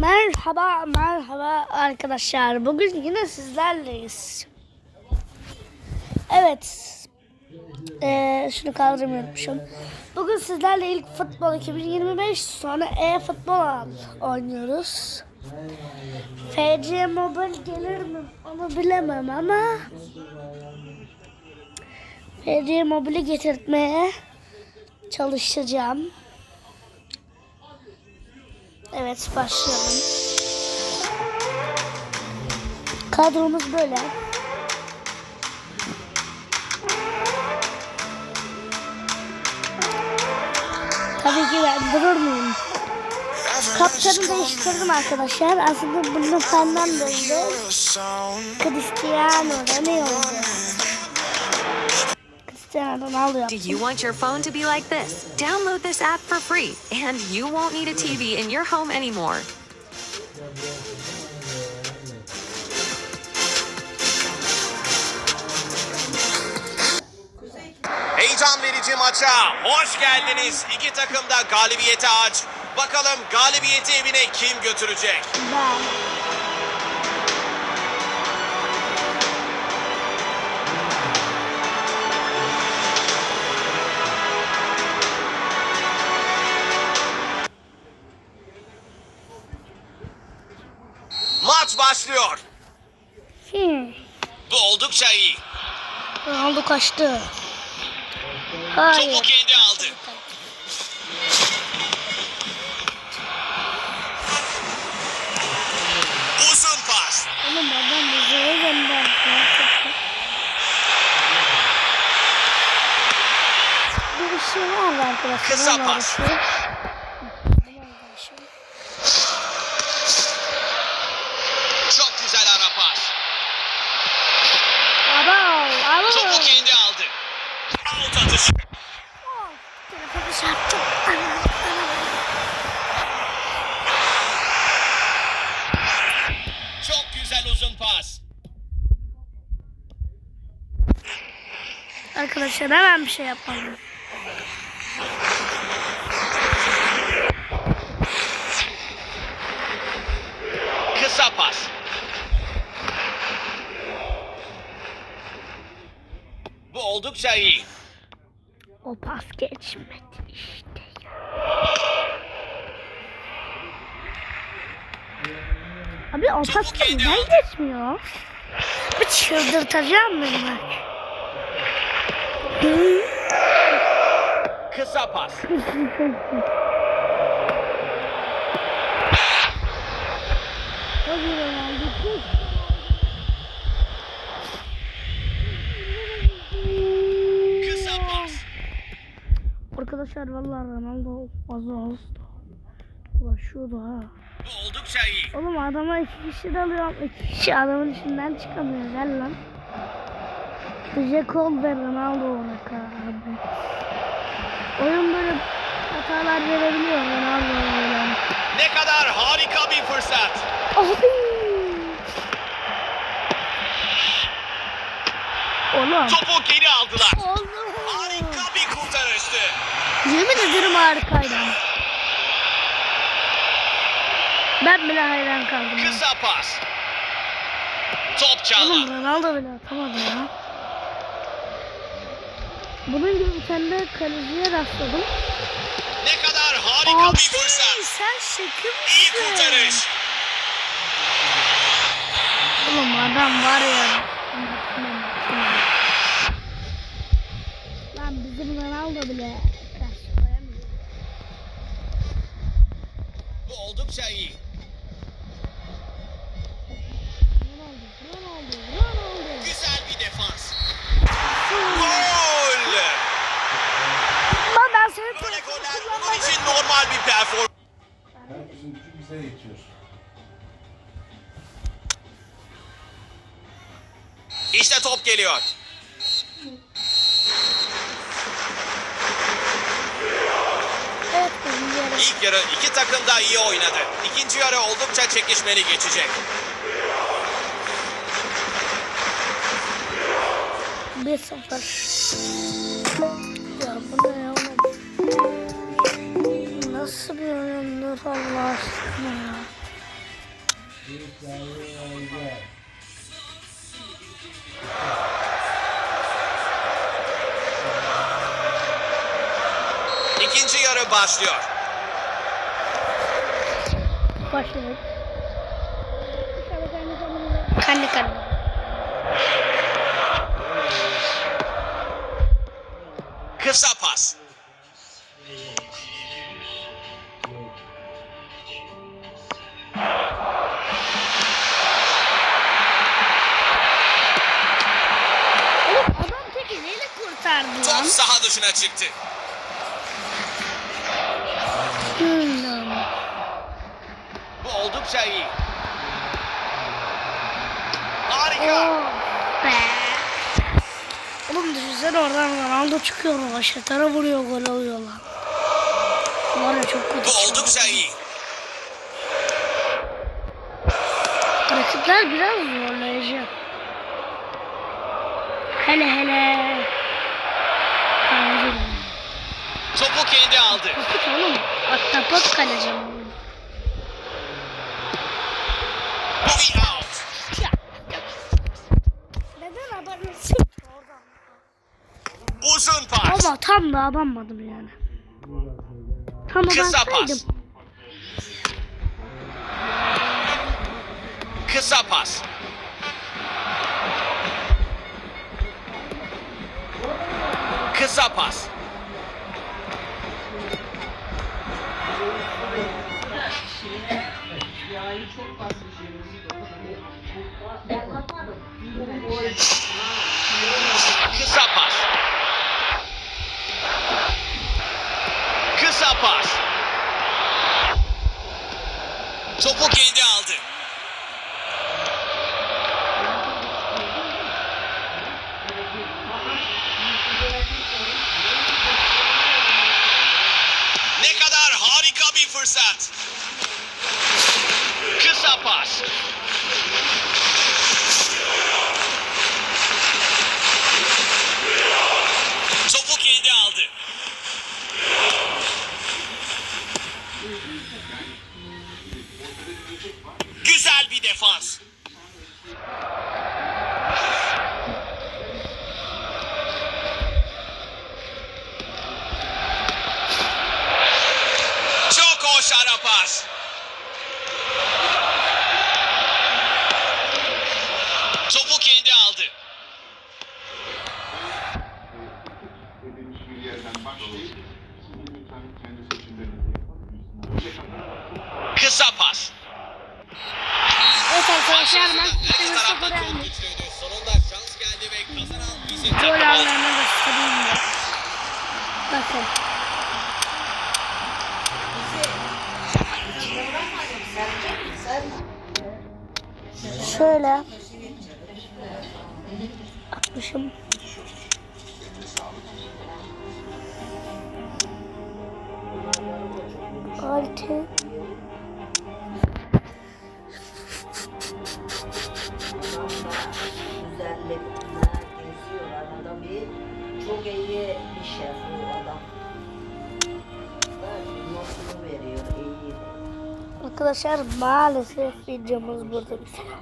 Merhaba, merhaba arkadaşlar. Bugün yine sizlerleyiz. Evet. Ee, şunu kaldırmıyormuşum. Bugün sizlerle ilk futbol 2025 sonra e-futbol oynuyoruz. FC Mobile gelir mi onu bilemem ama FC Mobile'i getirtmeye çalışacağım. Evet başlayalım. Kadromuz böyle. Tabii ki ben durur muyum? Kaptanı değiştirdim arkadaşlar. Aslında bunu Fernando'ydu. Cristiano Ronaldo. Cristiano Ronaldo Do you want your phone to be like this? Download this app for free, and you won't need a TV in your home anymore. Heyecan verici maça hoş geldiniz. İki takım da galibiyete aç. Bakalım galibiyeti evine kim götürecek? Ben. Başlıyor. Hmm. Bu oldukça iyi. Ronaldo kaçtı. Topu Hayır. kendi aldı. Uzun pas. Oğlum adam bize gönderdi. Bir şey var arkadaşlar? Kısa pas. bakayım. Çok güzel ara pas. Abo, abo. Topu kendi aldı. Out atışı. Telefonu çarptım. Anam, anam. Çok güzel uzun pas. Arkadaşlar hemen bir şey yapalım. Kısa pas. Bu oldukça iyi. O pas geçmedi işte. Abi o pas neden geçmiyor? Bu çıldırtacağım beni bak. Kısa pas. Arkadaşlar vallahi Ronaldo az az. Ulaşıyordu ha. Oldukça iyi. Oğlum adama iki kişi dalıyorum. İki kişi adamın içinden çıkamıyor. Gel lan. Jacob ve Ronaldo olarak abi. Oyun böyle hatalar verebiliyor Ronaldo böyle. Ne kadar harika bir fırsat. Abi. Oğlum. Topu geri aldılar. Oğlum. Harika bir kurtarıştı. Yemin ederim harikaydı. Ben bile hayran kaldım. Kısa pas. Top Oğlum çaldı. Ronaldo bile atamadı ya. Bunun gibi bir tane kaleciye rastladım. Ne kadar harika Abi bir fırsat. sen şaka İyi kurtarış. Oğlum adam var ya. Lan bizim Ronaldo bile. Bu oldukça iyi. Herkesin gücü bize yetiyor. İşte top geliyor. Evet. İlk yarı iki takım da iyi oynadı. İkinci yarı oldukça çekişmeli geçecek. Bir sıfır. Allah aşkına ya. Oldu. İkinci yarı başlıyor. Başladık. Kendi kalem. Dışına çıktı. Bu oldukça iyi. Harika. Oh be. Oğlum düşünsene oradan Ronaldo çıkıyor Raşatara vuruyor gol oluyor lan. Var ya çok kötü. Bu oldukça iyi. Rakipler biraz zorlayıcı. Hele hele. Topu kendi aldı. Oğlum. Ahtapot kaleci. Bu bir out. Neden abanıyorsun? Uzun pas. Ama tam da abanmadım yani. Tam Kısa pas. Kısa pas. Kısa pas. Fırsat. Kısa pas. Topu kendi aldı. Güzel bir defans. Çok hoş ara pas. Topu kendi aldı. dediğimiz bir yerden başlayıp şimdi lütfen kendi seçimlerinizi yapın. Kısa pas. Evet arkadaşlar ben Karşınızda iki 0 tarafta çok yendim. güçlüydü. Sonunda şans geldi ve kazanan bizim Gol takım oldu. anlarını göstereyim de. Bakın. Şöyle. Atmışım. Altı. çok iyi bir şef o adam. Arkadaşlar maalesef videomuz burada bitiyor.